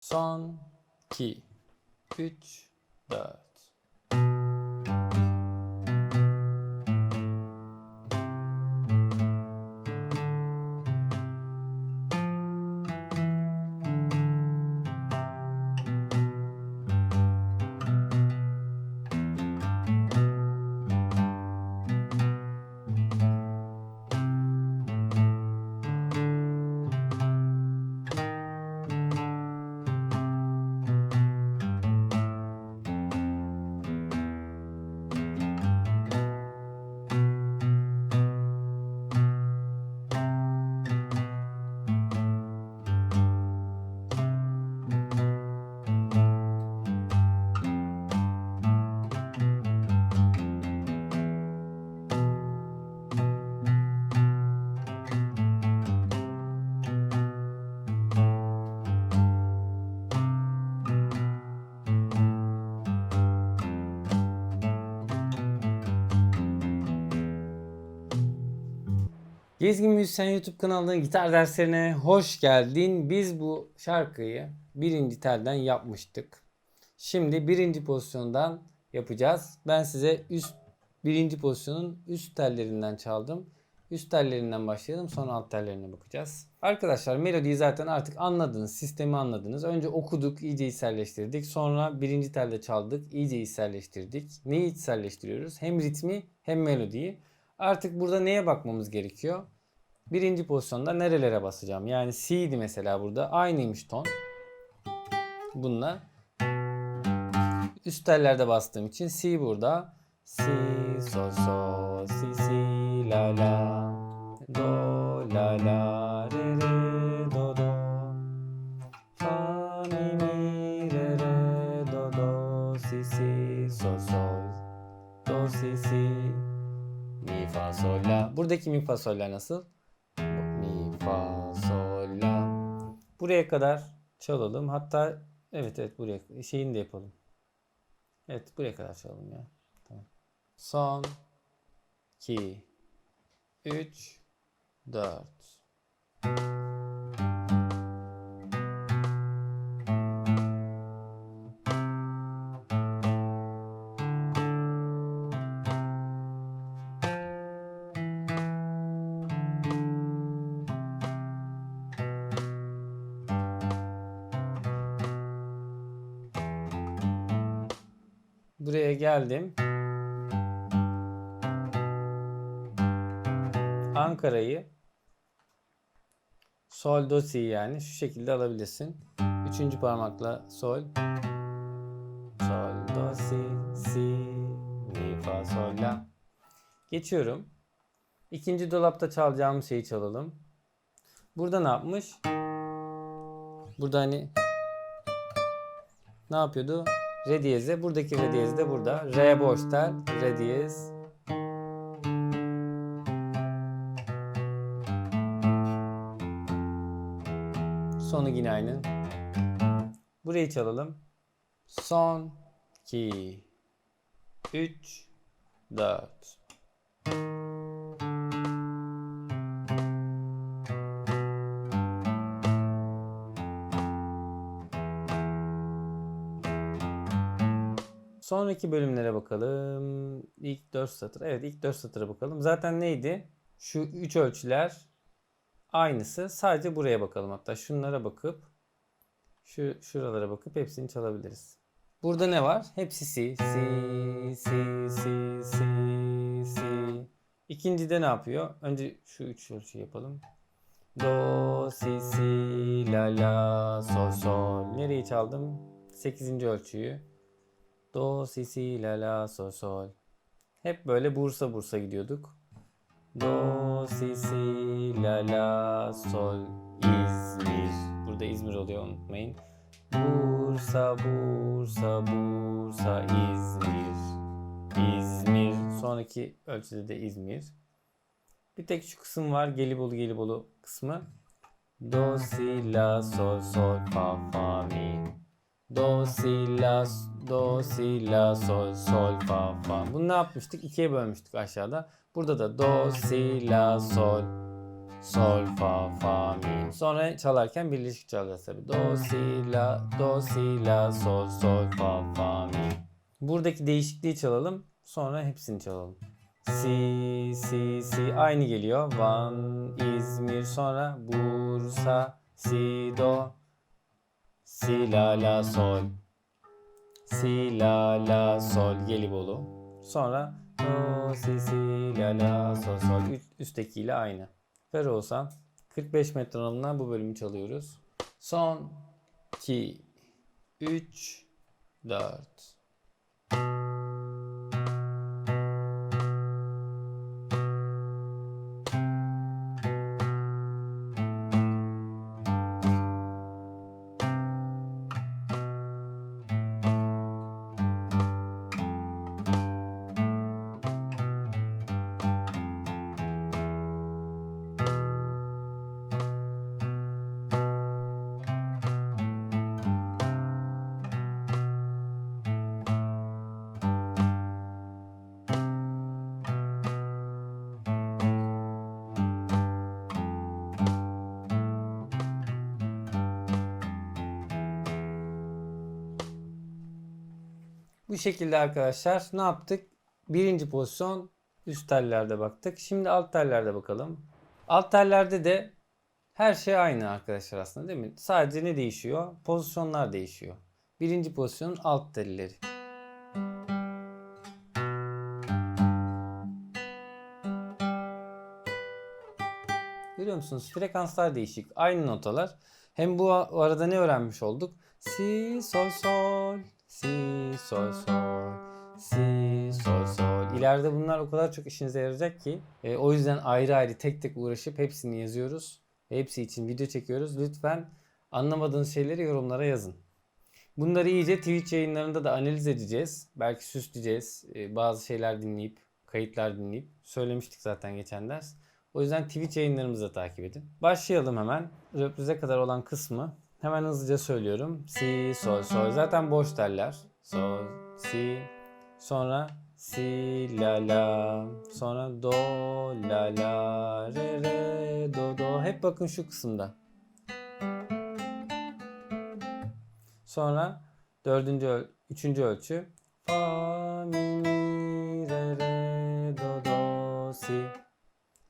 Son 2 3 4 Gezgin Müzisyen YouTube kanalının gitar derslerine hoş geldin. Biz bu şarkıyı birinci telden yapmıştık. Şimdi birinci pozisyondan yapacağız. Ben size üst birinci pozisyonun üst tellerinden çaldım. Üst tellerinden başlayalım sonra alt tellerine bakacağız. Arkadaşlar melodiyi zaten artık anladınız. Sistemi anladınız. Önce okuduk, iyice içselleştirdik. Sonra birinci telde çaldık, iyice içselleştirdik. Neyi içselleştiriyoruz? Hem ritmi hem melodiyi. Artık burada neye bakmamız gerekiyor? Birinci pozisyonda nerelere basacağım? Yani C'ydi mesela burada. Aynıymış ton. Bununla. Üst tellerde bastığım için C burada. Si, sol, sol, si, si, la, la. Do, la, la, re, sol, la. Buradaki mi, fa, sol, la nasıl? Mi, fa, sol, la. Buraya kadar çalalım. Hatta evet evet buraya şeyini de yapalım. Evet buraya kadar çalalım ya. Tamam. Son 2 3 4 geldim. Ankara'yı sol do si yani şu şekilde alabilirsin. Üçüncü parmakla sol. Sol do si si mi fa sol la. Geçiyorum. İkinci dolapta çalacağımız şeyi çalalım. Burada ne yapmış? Burada hani ne yapıyordu? Re diyeze. Buradaki re diyez de burada. Re boş tel. Re diyez. Sonu yine aynı. Burayı çalalım. Son 2 3 4 Sonraki bölümlere bakalım. İlk 4 satır. Evet ilk 4 satıra bakalım. Zaten neydi? Şu 3 ölçüler aynısı. Sadece buraya bakalım. Hatta şunlara bakıp şu şuralara bakıp hepsini çalabiliriz. Burada ne var? Hepsi si. Si, si, si, si, si. İkincide ne yapıyor? Önce şu 3 ölçü yapalım. Do, si, si, la, la, sol, sol. Nereyi çaldım? 8. ölçüyü. Do, si, si, la, la, sol, sol. Hep böyle Bursa Bursa gidiyorduk. Do, si, si, la, la, sol, İzmir. Burada İzmir oluyor unutmayın. Bursa, Bursa, Bursa, İzmir. İzmir. Sonraki ölçüde de İzmir. Bir tek şu kısım var. Gelibolu, Gelibolu kısmı. Do, si, la, sol, sol, fa, fa, mi. Do, si, la, do, si, la, sol, sol, fa, fa. Bunu ne yapmıştık? İkiye bölmüştük aşağıda. Burada da do, si, la, sol. sol, fa, fa, mi. Sonra çalarken birleşik çalacağız tabii. Do, si, la, do, si, la, sol, sol, fa, fa, mi. Buradaki değişikliği çalalım. Sonra hepsini çalalım. Si, si, si. Aynı geliyor. Van, İzmir. Sonra Bursa, si, do, si, la, la, sol. Si, la, la, sol. Gelibolu. Sonra do, si, si, la, la, sol, sol. Üst, üsttekiyle aynı. Ver olsan 45 metronomdan bu bölümü çalıyoruz. Son 2 3 4 şekilde arkadaşlar ne yaptık? Birinci pozisyon üst tellerde baktık. Şimdi alt tellerde bakalım. Alt tellerde de her şey aynı arkadaşlar aslında değil mi? Sadece ne değişiyor? Pozisyonlar değişiyor. Birinci pozisyonun alt telleri. Görüyor musunuz? Frekanslar değişik. Aynı notalar. Hem bu arada ne öğrenmiş olduk? Si, sol, sol. Si, sol, sol. Si, sol, sol. İleride bunlar o kadar çok işinize yarayacak ki. e, o yüzden ayrı ayrı tek tek uğraşıp hepsini yazıyoruz. Hepsi için video çekiyoruz. Lütfen anlamadığınız şeyleri yorumlara yazın. Bunları iyice Twitch yayınlarında da analiz edeceğiz. Belki süsleyeceğiz. E, bazı şeyler dinleyip, kayıtlar dinleyip. Söylemiştik zaten geçen ders. O yüzden Twitch yayınlarımızı da takip edin. Başlayalım hemen. Röprize kadar olan kısmı hemen hızlıca söylüyorum. Si, sol, sol. Zaten boş derler. Sol, si. Sonra si, la, la. Sonra do, la, la. Re, re, do, do. Hep bakın şu kısımda. Sonra dördüncü, öl- üçüncü ölçü. Fa, mi, mi, re, re, do, do, si.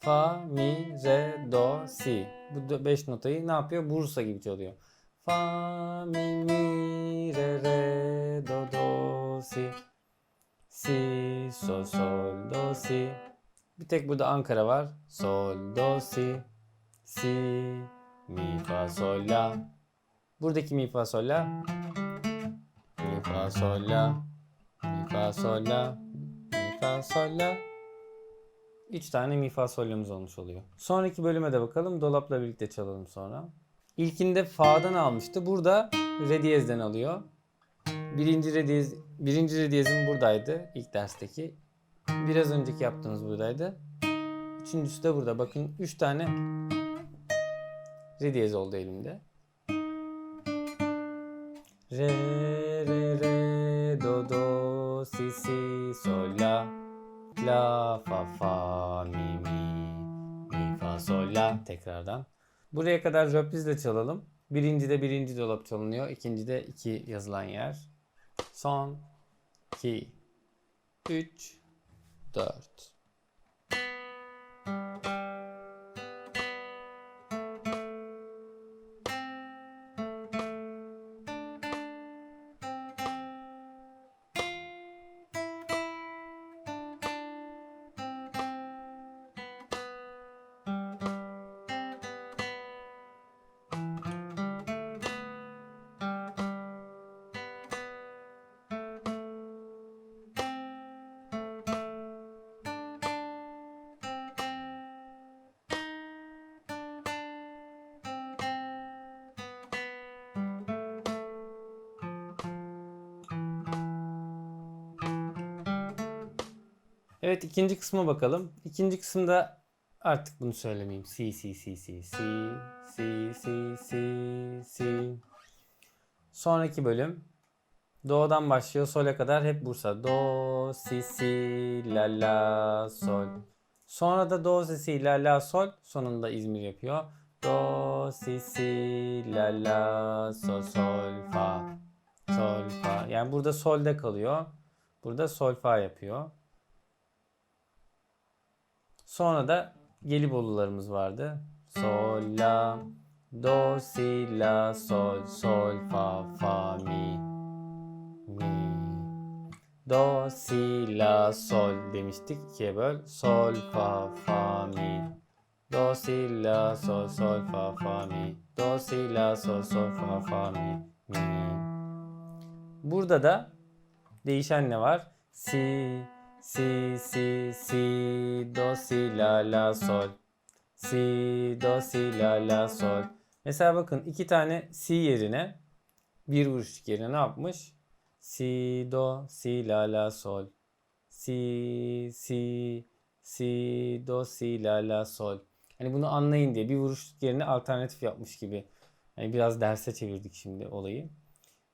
Fa, mi, re, do, si. Bu 5 notayı ne yapıyor? Bursa gibi çalıyor. Fa, mi, mi, re, re, do, do, si. Si, sol, sol, do, si. Bir tek burada Ankara var. Sol, do, si. Si, mi, fa, sol, la. Buradaki mi, fa, sol, la. Mi, fa, sol, la. Mi, fa, sol, la. Mi, fa, sol, la. 3 tane mi fa solyumuz olmuş oluyor. Sonraki bölüme de bakalım. Dolapla birlikte çalalım sonra. İlkinde fa'dan almıştı. Burada re diyezden alıyor. Birinci re diyez, birinci re diyezim buradaydı ilk dersteki. Biraz önceki yaptığımız buradaydı. Üçüncüsü de burada. Bakın 3 tane re diyez oldu elimde. Re re re do do si si sol la la fa fa mi mi mi fa sol la tekrardan. Buraya kadar röprizle çalalım. Birincide birinci dolap çalınıyor. İkincide iki yazılan yer. Son 2 3 4 Evet ikinci kısma bakalım. İkinci kısımda artık bunu söylemeyeyim. Si si si si si si si si si. Sonraki bölüm Do'dan başlıyor sol'e kadar hep Bursa. Do si si la la sol. Sonra da do si si la la sol sonunda İzmir yapıyor. Do si si la la sol sol fa sol fa. Yani burada solde kalıyor. Burada sol fa yapıyor. Sonra da Gelibolularımız vardı. Sol la do si la sol sol fa fa mi. Mi. Do si la sol demiştik. İkiye böl. Sol fa fa mi. Do si la sol sol fa fa mi. Do si la sol sol fa fa mi. Mi. Burada da değişen ne var? Si si si si do si la la sol. Si do si la la sol. Mesela bakın iki tane si yerine bir vuruşluk yerine ne yapmış? Si do si la la sol. Si si si do si la la sol. Hani bunu anlayın diye bir vuruşluk yerine alternatif yapmış gibi. Yani biraz derse çevirdik şimdi olayı.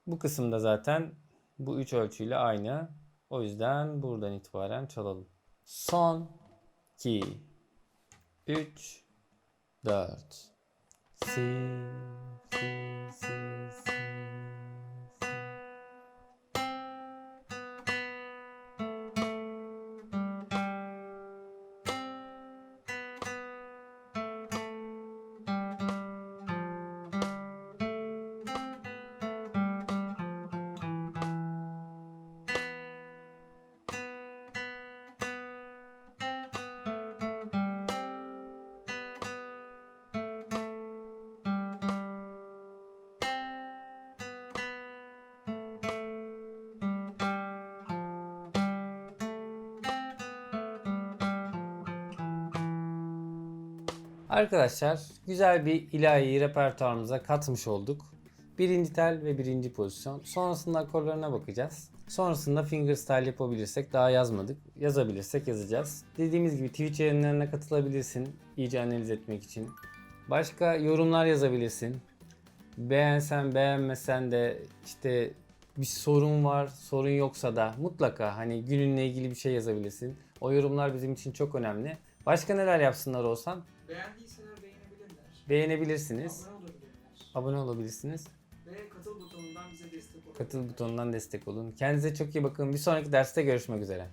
Bu kısımda zaten bu üç ölçüyle aynı o yüzden buradan itibaren çalalım. Son 2 3 4 si si si Arkadaşlar güzel bir ilahi repertuarımıza katmış olduk. Birinci tel ve birinci pozisyon. Sonrasında akorlarına bakacağız. Sonrasında fingerstyle yapabilirsek daha yazmadık. Yazabilirsek yazacağız. Dediğimiz gibi Twitch yayınlarına katılabilirsin. iyice analiz etmek için. Başka yorumlar yazabilirsin. Beğensen beğenmesen de işte bir sorun var, sorun yoksa da mutlaka hani gününle ilgili bir şey yazabilirsin. O yorumlar bizim için çok önemli. Başka neler yapsınlar olsan? Beğendiyseler beğenebilirler. Beğenebilirsiniz. Abone olabilirler. Abone olabilirsiniz. Ve katıl butonundan bize destek olabilirler. Katıl butonundan destek olun. Kendinize çok iyi bakın. Bir sonraki derste görüşmek üzere.